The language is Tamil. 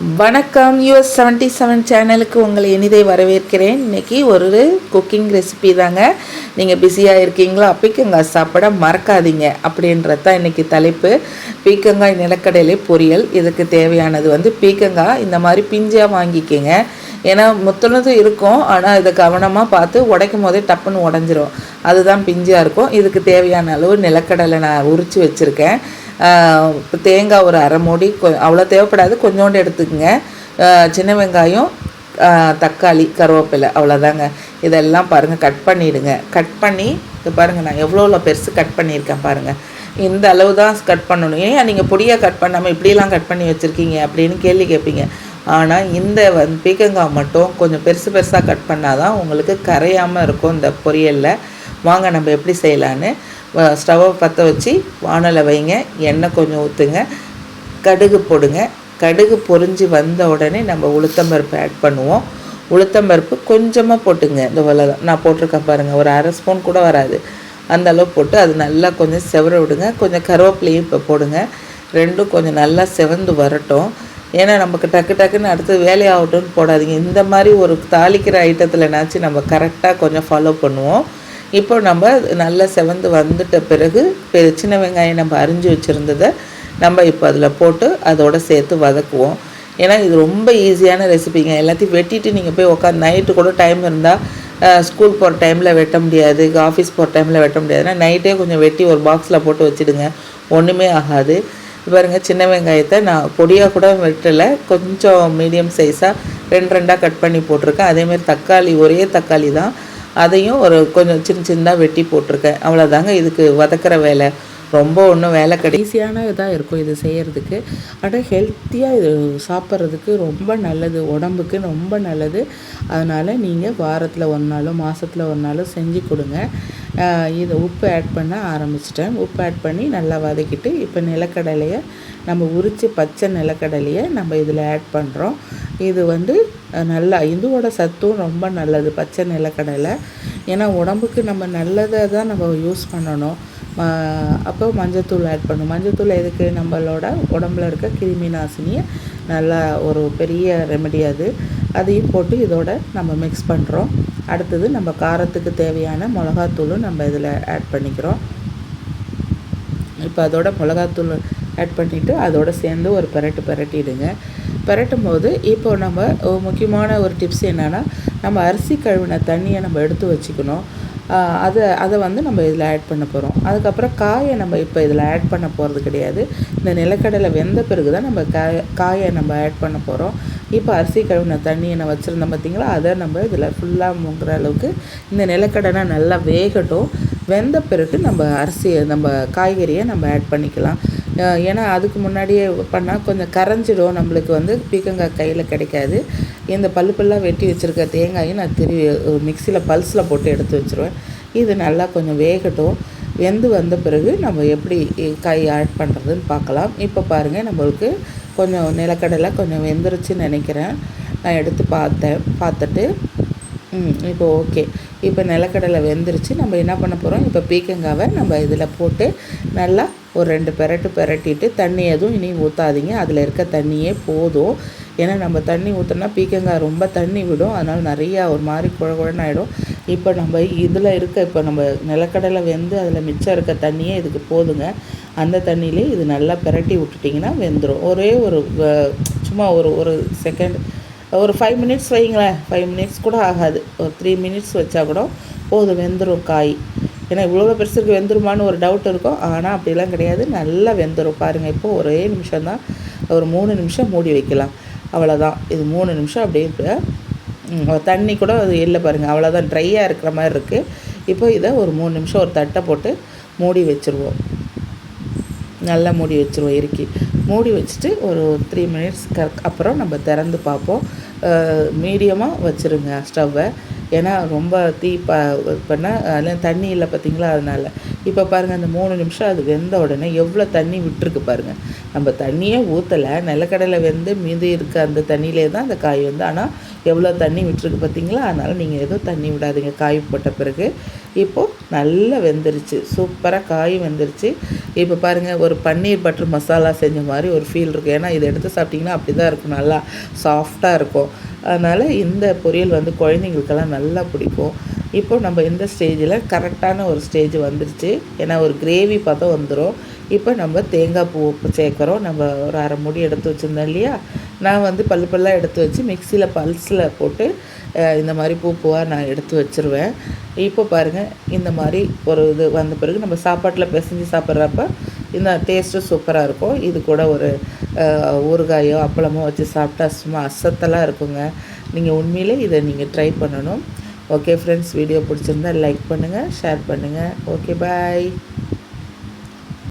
வணக்கம் யூஎஸ் செவன்ட்டி செவன் சேனலுக்கு உங்களை இனிதை வரவேற்கிறேன். இன்னைக்கு ஒரு குக்கிங் ரெசிபி தாங்க. நீங்கள் பிஸியாக இருக்கீங்களோ? பீக்கங்காய் சாப்பிட மறக்காதீங்க அப்படின்றது தான் இன்றைக்கி தலைப்பு. பீக்கங்காய் நிலக்கடலை பொரியல். இதுக்கு தேவையானது வந்து பீக்கங்காய். இந்த மாதிரி பிஞ்சாக வாங்கிக்கோங்க. ஏன்னா முத்தனதும் இருக்கும். ஆனால் இதை கவனமாக பார்த்து உடைக்கும் போதே டப்புன்னு உடஞ்சிரும். அதுதான் பிஞ்சாக இருக்கும். இதுக்கு தேவையான அளவு நிலக்கடலை நான் உரித்து வச்சுருக்கேன். தேங்காய் ஒரு அரை மூடி அவ்வளோ தேவைப்படாது கொஞ்சோண்டு எடுத்துக்கங்க. சின்ன வெங்காயம் தக்காளி கருவேப்பிலை அவ்வளோதாங்க. இதெல்லாம் பாருங்கள் கட் பண்ணிவிடுங்க கட் பண்ணி இது பாருங்கள் நான் எவ்வளோ பெருசு கட் பண்ணியிருக்கேன் பாருங்கள் இந்த அளவு தான் கட் பண்ணணும். ஏன் நீங்கள் பொடியாக கட் பண்ணாமல் இப்படிலாம் கட் பண்ணி வச்சுருக்கீங்க அப்படின்னு கேள்வி கேட்பீங்க. ஆனால் இந்த வந் பீக்கங்காய் மட்டும் கொஞ்சம் பெருசு பெருசாக கட் பண்ணால் தான் உங்களுக்கு கரையாமல் இருக்கும் இந்த பொரியலில். வாங்க நம்ம எப்படி செய்யலான்னு ஸ்டவ்வை பற்ற வச்சு வானலை வைங்க எண்ணெய் கொஞ்சம் ஊற்றுங்க கடுகு போடுங்க. கடுகு பொறிஞ்சு வந்த உடனே நம்ம உளுத்தம்பருப்பு ஆட் பண்ணுவோம். உளுத்தம்பருப்பு கொஞ்சமாக போட்டுங்க இந்த இவ்வளோ நான் போட்டிருக்கேன் பாருங்கள் ஒரு அரை ஸ்பூன் கூட வராது. அந்த அளவு போட்டு அது நல்லா கொஞ்சம் செவர விடுங்க. கொஞ்சம் கருவேப்பிலையும் இப்போ போடுங்க. ரெண்டும் கொஞ்சம் நல்லா செவந்து வரட்டும். ஏன்னா நமக்கு டக்கு டக்குன்னு அடுத்து வேலையாகட்டும்னு போடாதீங்க. இந்த மாதிரி ஒரு தாளிக்கிற ஐட்டத்துலனாச்சும் நம்ம கரெக்டாக கொஞ்சம் ஃபாலோ பண்ணுவோம். இப்போ நம்ம நல்லா செவந்து வந்துட்ட பிறகு சின்ன வெங்காயம் நம்ம அரிஞ்சு வச்சுருந்ததை நம்ம இப்போ அதில் போட்டு அதோட சேர்த்து வதக்குவோம். ஏன்னா இது ரொம்ப ஈஸியான ரெசிபிங்க எல்லாத்தையும் வெட்டிட்டு நீங்கள் போய் உட்காந்து நைட்டு கூட டைம் இருந்தால் ஸ்கூல் போகிற டைமில் வெட்ட முடியாது ஆஃபீஸ் போகிற டைமில் வெட்ட முடியாதுன்னா நைட்டே கொஞ்சம் வெட்டி ஒரு பாக்ஸில் போட்டு வச்சுடுங்க. ஒன்றுமே ஆகாது. பாருங்கள் சின்ன வெங்காயத்தை நான் பொடியாக கூட வெட்டலை. கொஞ்சம் மீடியம் சைஸாக ரெண்டு ரெண்டாக கட் பண்ணி போட்டிருக்கேன். அதேமாதிரி தக்காளி ஒரே தக்காளி தான். அதையும் ஒரு கொஞ்சம் சின்ன சின்னதாக வெட்டி போட்டிருக்கேன். அவ்வளோதாங்க இதுக்கு வதக்கிற வேலை. ரொம்ப ஒன்றும் வேலை கிடையாது. ஈஸியான இதாக இருக்கும் இது செய்கிறதுக்கு ஆனால் ஹெல்த்தியாக இது சாப்பிட்றதுக்கு ரொம்ப நல்லது. உடம்புக்கு ரொம்ப நல்லது. அதனால் நீங்கள் வாரத்தில் ஒரு நாளும் மாதத்தில் ஒரு நாளும் செஞ்சு கொடுங்க. இதை இது உப்பு ஆட் பண்ண ஆரம்பிச்சிட்டேன். உப்பு ஆட் பண்ணி நல்லா வதக்கிட்டு இப்போ நிலக்கடலையை நம்ம உரித்து பச்சை நிலக்கடலையை நம்ம இதில் ஆட் பண்ணுறோம் இது வந்து நல்லா இதுவோட சத்தும் ரொம்ப நல்லது பச்சை நிலக்கடலை. ஏன்னா உடம்புக்கு நம்ம நல்லதை தான் நம்ம யூஸ் பண்ணணும். அப்போ மஞ்சத்தூள் ஆட் பண்ணும் மஞ்சத்தூள் எதுக்கு? நம்மளோட உடம்புல இருக்க கிருமி நாசினியை நல்லா ஒரு பெரிய ரெமெடி அது. அதையும் போட்டு இதோட நம்ம மிக்ஸ் பண்ணுறோம் அடுத்தது நம்ம காரத்துக்கு தேவையான மிளகாத்தூளும் நம்ம இதில் ஆட் பண்ணிக்கிறோம். இப்போ அதோட மிளகாத்தூள் ஆட் பண்ணிவிட்டு அதோட சேர்ந்து ஒரு பெரட்டு பெரட்டிடுங்க. பரட்டும் போது இப்போ நம்ம முக்கியமான ஒரு டிப்ஸ் என்னென்னா நம்ம அரிசி கழுவின தண்ணியை நம்ம எடுத்து வச்சுக்கணும். அதை அதை வந்து நம்ம இதில் ஆட் பண்ண போகிறோம் அதுக்கப்புறம் காயை நம்ம இப்போ இதில் ஆட் பண்ண போகிறது கிடையாது. இந்த நிலக்கடலை வெந்த பிறகு தான் நம்ம காய காயை நம்ம ஆட் பண்ண போகிறோம் இப்போ அரிசி கழுவின தண்ணியை நான் வச்சுருந்தோம் பார்த்தீங்களா அதை நம்ம இதில் ஃபுல்லாக மூங்குற அளவுக்கு இந்த நிலக்கடலை நல்லா வேகட்டும். வெந்த பிறகு நம்ம அரிசியை நம்ம காய்கறியை நம்ம ஆட் பண்ணிக்கலாம். ஏன்னா அதுக்கு முன்னாடியே பண்ணால் கொஞ்சம் கரைஞ்சிடும். நம்மளுக்கு வந்து பீக்கங்காய் கையில் கிடைக்காது. இந்த பல்லுப்பெல்லாம் வெட்டி வச்சுருக்க தேங்காயை நான் திருவி மிக்சியில் பல்ஸில் போட்டு எடுத்து வச்சுருவேன். இது நல்லா கொஞ்சம் வேகட்டும். வெந்து வந்த பிறகு நம்ம எப்படி காய் ஆட் பண்ணுறதுன்னு பார்க்கலாம். இப்போ பாருங்கள் நம்மளுக்கு கொஞ்சம் நிலக்கடலை கொஞ்சம் வெந்துருச்சுன்னு நினைக்கிறேன். நான் எடுத்து பார்த்தேன். பார்த்துட்டு இப்போ ஓகே. இப்போ நிலக்கடலை வெந்துருச்சு. நம்ம என்ன பண்ண போகிறோம் இப்போ பீக்கங்காவை நம்ம இதில் போட்டு நல்லா ஒரு ரெண்டு பெரட்டு பெரட்டிட்டு தண்ணி எதுவும் இனி ஊற்றாதீங்க அதில் இருக்க தண்ணியே போதும். ஏன்னா நம்ம தண்ணி ஊற்றினா பீக்கங்காய் ரொம்ப தண்ணி விடும். அதனால் நிறையா ஒரு மாதிரி குழ குழன்னு ஆகிடும் இப்போ நம்ம இதில் இருக்க இப்போ நம்ம நிலக்கடலை வெந்து அதில் மிச்சம் இருக்க தண்ணியே இதுக்கு போதுங்க. அந்த தண்ணியிலே இது நல்லா பெரட்டி விட்டுட்டிங்கன்னா வெந்துடும் ஒரே ஒரு சும்மா ஒரு ஒரு செகண்ட் ஒரு ஃபைவ் மினிட்ஸ் வைங்களேன் ஃபைவ் மினிட்ஸ் கூட ஆகாது. ஒரு த்ரீ மினிட்ஸ் வச்சா கூட போதும். வெந்துடும் காய். ஏன்னா இவ்வளோ பெருசுக்கு வெந்துருமான்னு ஒரு டவுட் இருக்கும். ஆனால் அப்படிலாம் கிடையாது. நல்லா வெந்துடும் பாருங்கள் இப்போ ஒரே நிமிஷம் தான். ஒரு மூணு நிமிஷம் மூடி வைக்கலாம். அவ்வளோதான் இது மூணு நிமிஷம் அப்படியே தண்ணி கூட அது இல்லை பாருங்கள் அவ்வளோதான் ட்ரையாக இருக்கிற மாதிரி இருக்குது இப்போ இதை ஒரு மூணு நிமிஷம் ஒரு தட்டை போட்டு மூடி வச்சுருவோம். நல்லா மூடி வச்சுருவோம் இறுக்கி. மூடி வச்சுட்டு ஒரு த்ரீ மினிட்ஸ் க அப்புறம் நம்ம திறந்து பார்ப்போம். மீடியமாக வச்சுருங்க ஸ்டவ்வை. ஏன்னா ரொம்ப தீ ப பண்ணால் அதில் தண்ணி இல்லை பார்த்தீங்களா அதனால். இப்போ பாருங்கள் அந்த மூணு நிமிஷம் அது வெந்த உடனே எவ்வளோ தண்ணி விட்டுருக்கு பாருங்கள் நம்ம தண்ணியே ஊற்றலை நிலக்கடலை வெந்து மீதி இருக்க அந்த தண்ணியிலே தான் அந்த காய் வந்து. ஆனால் எவ்வளோ தண்ணி விட்டுருக்கு பார்த்தீங்களா? அதனால் நீங்கள் எதுவும் தண்ணி விடாதீங்க. காய் போட்ட பிறகு. இப்போது நல்லா வெந்துருச்சு. சூப்பராக காய் வெந்துருச்சு. இப்போ பாருங்கள் ஒரு பன்னீர் பட்டர் மசாலா செஞ்ச மாதிரி ஒரு ஃபீல் இருக்கும் ஏன்னா இதை எடுத்து சாப்பிட்டிங்கன்னா அப்படி தான் இருக்கும். நல்லா சாஃப்டாக இருக்கும். அதனால் இந்த பொரியல் வந்து குழந்தைங்களுக்கெல்லாம் நல்லா பிடிக்கும். இப்போ நம்ம இந்த ஸ்டேஜில் கரெக்டான ஒரு ஸ்டேஜ் வந்துருச்சு. ஏன்னா ஒரு கிரேவி பதம் வந்துடும் இப்போ நம்ம தேங்காய் பூ சேர்க்குறோம். நம்ம ஒரு அரை முடி எடுத்து வச்சுருந்தோம் இல்லையா? நான் வந்து பல்லு பல்லாக எடுத்து வச்சு மிக்சியில் பல்ஸில் போட்டு இந்த மாதிரி பூ பூவாக நான் எடுத்து வச்சுருவேன். இப்போ பாருங்கள் இந்த மாதிரி ஒரு இது வந்த பிறகு நம்ம சாப்பாட்டில் பிசைஞ்சு சாப்பிட்றப்ப இந்த டேஸ்ட்டும் சூப்பராக இருக்கும். இது கூட ஒரு ஊறுகாயோ அப்பளமோ வச்சு சாப்பிட்டா சும்மா அசத்தலாக இருக்குங்க. நீங்கள் உண்மையிலே இதை நீங்கள் ட்ரை பண்ணணும். ஓகே ஃப்ரெண்ட்ஸ் வீடியோ பிடிச்சிருந்தா லைக் பண்ணுங்கள் ஷேர் பண்ணுங்கள் ஓகே பாய்